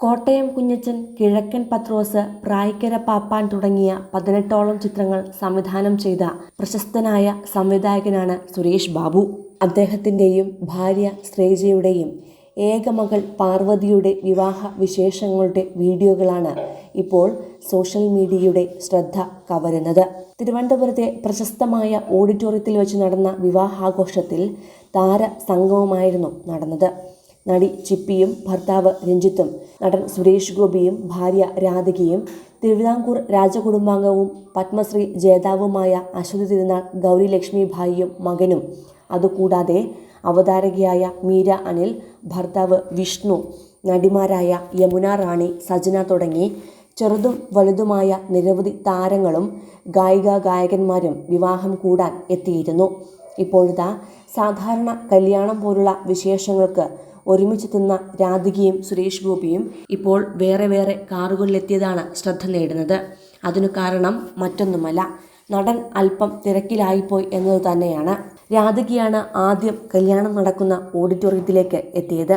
കോട്ടയം കുഞ്ഞച്ചൻ കിഴക്കൻ പത്രോസ് പ്രായിക്കര പാപ്പാൻ തുടങ്ങിയ പതിനെട്ടോളം ചിത്രങ്ങൾ സംവിധാനം ചെയ്ത പ്രശസ്തനായ സംവിധായകനാണ് സുരേഷ് ബാബു. അദ്ദേഹത്തിന്റെയും ഭാര്യ ശ്രേജയുടെയും ഏകമകൾ പാർവതിയുടെ വിവാഹ വിശേഷങ്ങളുടെ വീഡിയോകളാണ് ഇപ്പോൾ സോഷ്യൽ മീഡിയയുടെ ശ്രദ്ധ കവരുന്നത്. തിരുവനന്തപുരത്തെ പ്രശസ്തമായ ഓഡിറ്റോറിയത്തിൽ വെച്ച് നടന്ന വിവാഹാഘോഷത്തിൽ താര സംഗമമായിരുന്നു നടന്നത്. നടി ചിപ്പിയും ഭർത്താവ് രഞ്ജിത്തും നടൻ സുരേഷ് ഗോപിയും ഭാര്യ രാധികയും തിരുവിതാംകൂർ രാജകുടുംബാംഗവും പത്മശ്രീ ജേതാവുമായ അശ്വതി തിരുനാൾ ഗൗരി ലക്ഷ്മി ഭായിയും മകനും. അതുകൂടാതെ അവതാരകയായ മീര അനിൽ ഭർത്താവ് വിഷ്ണു നടിമാരായ യമുന റാണി സജന തുടങ്ങി ചെറുതും വലുതുമായ നിരവധി താരങ്ങളും ഗായിക ഗായകന്മാരും വിവാഹം കൂടാൻ എത്തിയിരുന്നു. ഇപ്പോഴത്തെ സാധാരണ കല്യാണം പോലുള്ള വിശേഷങ്ങൾക്ക് ഒരുമിച്ച് തിന്ന രാധികയും സുരേഷ് ഗോപിയും ഇപ്പോൾ വേറെ വേറെ കാറുകളിലെത്തിയതാണ് ശ്രദ്ധ നേടുന്നത്. അതിനു കാരണം മറ്റൊന്നുമല്ല നടൻ അല്പം തിരക്കിലായിപ്പോയി എന്നത് തന്നെയാണ്. രാധികയാണ് ആദ്യം കല്യാണം നടക്കുന്ന ഓഡിറ്റോറിയത്തിലേക്ക് എത്തിയത്.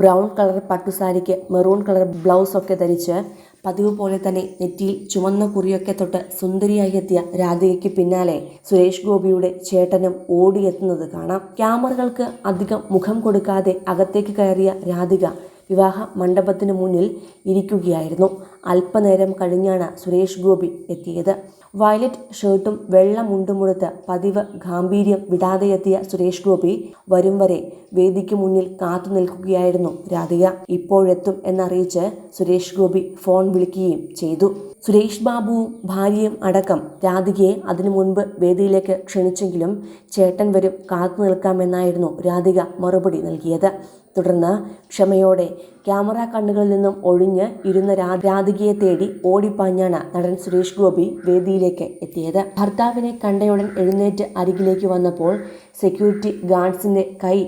ബ്രൗൺ കളർ പട്ടുസാരിക്ക് മെറൂൺ കളർ ബ്ലൗസൊക്കെ ധരിച്ച് പതിവ് പോലെ തന്നെ നെറ്റിയിൽ ചുമന്ന കുറിയൊക്കെ തൊട്ട് സുന്ദരിയായി എത്തിയ രാധികയ്ക്ക് പിന്നാലെ സുരേഷ് ഗോപിയുടെ ചേട്ടനും ഓടിയെത്തുന്നത് കാണാം. ക്യാമറകൾക്ക് അധികം മുഖം കൊടുക്കാതെ അകത്തേക്ക് കയറിയ രാധിക വിവാഹ മണ്ഡപത്തിന് മുന്നിൽ ഇരിക്കുകയായിരുന്നു. അല്പനേരം കഴിഞ്ഞാണ് സുരേഷ് ഗോപി എത്തിയത്. വയലറ്റ് ഷർട്ടും വെള്ള മുണ്ടുമുടുത്ത് പതിവ് ഗാംഭീര്യം വിടാതെ എത്തിയ സുരേഷ് ഗോപി വരും വരെ വേദിക്ക് മുന്നിൽ കാത്തു നിൽക്കുകയായിരുന്നു രാധിക. ഇപ്പോഴെത്തും എന്നറിയിച്ച് സുരേഷ് ഗോപി ഫോൺ വിളിക്കുകയും ചെയ്തു. സുരേഷ് ബാബുവും ഭാര്യയും അടക്കം രാധികയെ അതിനു മുൻപ് വേദിയിലേക്ക് ക്ഷണിച്ചെങ്കിലും ചേട്ടൻ വരും കാത്തു നിൽക്കാമെന്നായിരുന്നു രാധിക മറുപടി നൽകിയത്. തുടർന്ന് ക്ഷമയോടെ ക്യാമറ കണ്ണുകളിൽ നിന്നും ഒഴിഞ്ഞ് ഇരുന്ന രാധികയെ തേടി ഓടിപ്പാഞ്ഞാണ് നടൻ സുരേഷ് ഗോപി വേദിയിലേക്ക് എത്തിയത്. ഭർത്താവിനെ കണ്ടയുടൻ എഴുന്നേറ്റ് അരികിലേക്ക് വന്നപ്പോൾ സെക്യൂരിറ്റി ഗാർഡ്സിന്റെ കൈ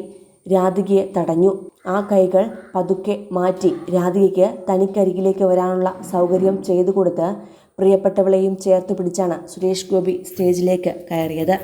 രാധികയെ തടഞ്ഞു. ആ കൈകൾ പതുക്കെ മാറ്റി രാധികയ്ക്ക് തനിക്കരികിലേക്ക് വരാനുള്ള സൗകര്യം ചെയ്തു കൊടുത്ത് പ്രിയപ്പെട്ടവളെയും ചേർത്ത് പിടിച്ചാണ് സുരേഷ് ഗോപി സ്റ്റേജിലേക്ക് കയറിയത്.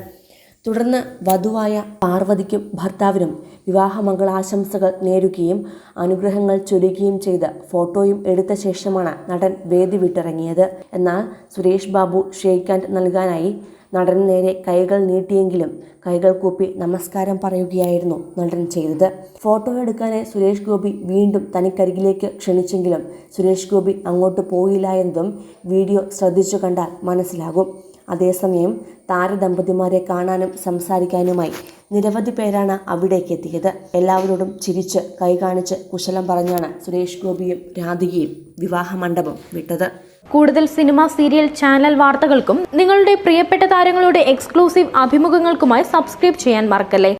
തുടർന്ന് വധുവായ പാർവതിക്കും ഭർത്താവിനും വിവാഹമംഗളാശംസകൾ നേരുകയും അനുഗ്രഹങ്ങൾ ചൊരിയുകയും ചെയ്ത് ഫോട്ടോയും എടുത്ത ശേഷമാണ് നടൻ വേദി വിട്ടിറങ്ങിയത്. എന്നാൽ സുരേഷ് ബാബു ഷെയ്ക്ക് ഹാൻഡ് നൽകാനായി നടന് നേരെ കൈകൾ നീട്ടിയെങ്കിലും കൈകൾ കൂപ്പി നമസ്കാരം പറയുകയായിരുന്നു നടൻ ചെയ്തത്. ഫോട്ടോ എടുക്കാനായി സുരേഷ് ഗോപി വീണ്ടും തനിക്കരികിലേക്ക് ക്ഷണിച്ചെങ്കിലും സുരേഷ് ഗോപി അങ്ങോട്ട് പോയില്ല എന്നതും വീഡിയോ ശ്രദ്ധിച്ചു കണ്ടാൽ മനസ്സിലാകും. അതേസമയം താരദമ്പതിമാരെ കാണാനും സംസാരിക്കാനുമായി നിരവധി പേരാണ് അവിടേക്ക് എത്തിയത്. എല്ലാവരോടും ചിരിച്ച് കൈ കാണിച്ച് കുശലം പറഞ്ഞാണ് സുരേഷ് ഗോപിയും രാധികയും വിവാഹ മണ്ഡപം വിട്ടത്. കൂടുതൽ സിനിമ സീരിയൽ ചാനൽ വാർത്തകൾക്കും നിങ്ങളുടെ പ്രിയപ്പെട്ട താരങ്ങളുടെ എക്സ്ക്ലൂസീവ് അഭിമുഖങ്ങൾക്കുമായി സബ്സ്ക്രൈബ് ചെയ്യാൻ മറക്കല്ലേ?